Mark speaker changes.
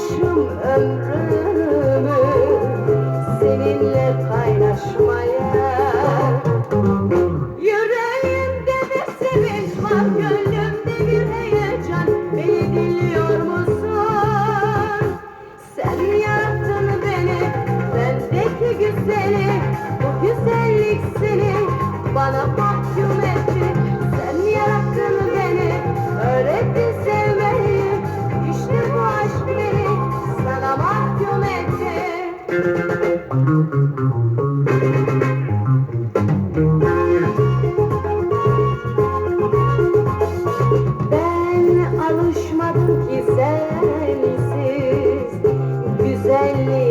Speaker 1: Almışım ömrümü seninle paylaşmaya. Yüreğimde bir sevinç var, gönlümde bir heyecan. Beni dinliyor musun? Sen yarattın beni, bendeki güzeli. Bu güzellik seni bana mahkum Ben alışmadım ki sensiz güzelliğe.